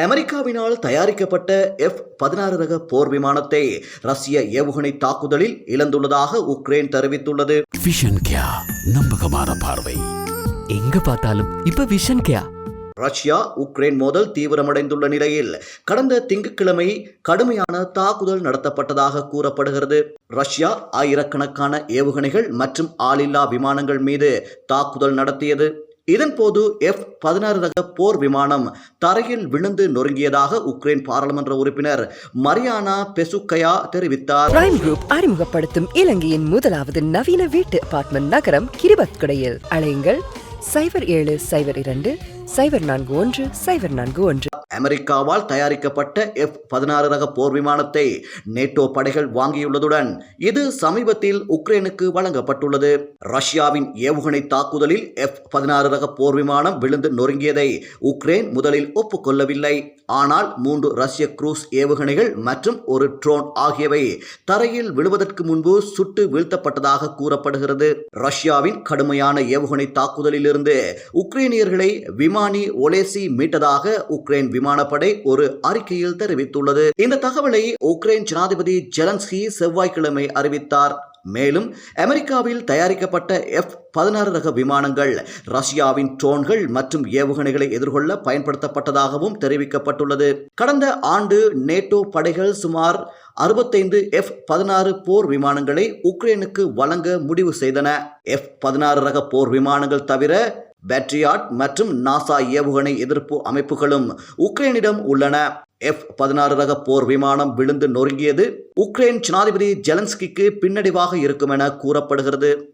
அமெரிக்காவினால் தயாரிக்கப்பட்ட எஃப் பதினாறு ரக போர் விமானத்தை ரஷ்ய ஏவுகணை தாக்குதலில் இழந்துள்ளதாக உக்ரைன் தெரிவித்துள்ளது. விஷன் கியா நம்பகமான பார்வை. எங்க பார்த்தாலும் இப்ப விஷன் கேயா ரஷ்யா உக்ரைன் மோதல் தீவிரமடைந்துள்ள நிலையில் கடந்த திங்கட்கிழமை கடுமையான தாக்குதல் நடத்தப்பட்டதாக கூறப்படுகிறது. ரஷ்யா ஆயிரக்கணக்கான ஏவுகணைகள் மற்றும் ஆளில்லா விமானங்கள் மீது தாக்குதல் நடத்தியது. இதன்போது எஃப் பதினாறு ரக போர் விமானம் தரையில் விழுந்து நொறுங்கியதாக உக்ரைன் பாராளுமன்ற உறுப்பினர் மரியானா பெசுக்கயா தெரிவித்தார். பிரைம் குரூப் அறிமுகப்படுத்தும் இலங்கையின் முதலாவது நவீன வீட்டு அபார்ட்மெண்ட் நகரம் கிரிபத்குடையில் அலையுங்கள் சைபர் ஏழு சைபர் இரண்டு சைபர் நான்கு ஒன்று சைபர் நான்கு ஒன்று. அமெரிக்காவால் தயாரிக்கப்பட்ட எஃப் பதினாறு ரக போர் விமானத்தை நேட்டோ படைகள் வாங்கியுள்ளதுடன் இது சமீபத்தில் உக்ரைனுக்கு வழங்கப்பட்டுள்ளது. ரஷ்யாவின் ஏவுகணை தாக்குதலில் எஃப் பதினாறு ரக போர் விமானம் விழுந்து நொறுங்கியதை உக்ரைன் முதலில் ஒப்புக்கொள்ளவில்லை. ஆனால் மூன்று ரஷ்ய குரூஸ் ஏவுகணைகள் மற்றும் ஒரு ட்ரோன் ஆகியவை தரையில் விழுவதற்கு முன்பு சுட்டு வீழ்த்தப்பட்டதாக கூறப்படுகிறது. ரஷ்யாவின் கடுமையான ஏவுகணை தாக்குதலிலிருந்து உக்ரைனியர்களை விமானி ஒலேசி மீட்டதாக உக்ரைன் விமானப்படை ஒரு அறிக்கையில் தெரிவித்துள்ளது. இந்த தகவலை உக்ரைன் ஜனாதிபதி ஜெலன்ஸ்கி செவ்வாய்க்கிழமை அறிவித்தார். மேலும் அமெரிக்காவில் தயாரிக்கப்பட்ட எஃப் பதினாறு ரக விமானங்கள் ரஷ்யாவின் ட்ரோன்கள் மற்றும் ஏவுகணைகளை எதிர்கொள்ள பயன்படுத்தப்பட்டதாகவும் தெரிவிக்கப்பட்டுள்ளது. கடந்த ஆண்டு நேட்டோ படைகள் சுமார் அறுபத்தைந்து எஃப் பதினாறு போர் விமானங்களை உக்ரைனுக்கு வழங்க முடிவு செய்தன. எஃப் பதினாறு ரக போர் விமானங்கள் தவிர பேட்ரியாட் மற்றும் நாசா ஏவுகணை எதிர்ப்பு அமைப்புகளும் உக்ரைனிடம் உள்ளன. எஃப் பதினாறு ரக போர் விமானம் விழுந்து நொறுங்கியது. உக்ரைன் ஜனாதிபதி ஜெலன்ஸ்கிக்கு பின்னடைவாக இருக்கும் என கூறப்படுகிறது.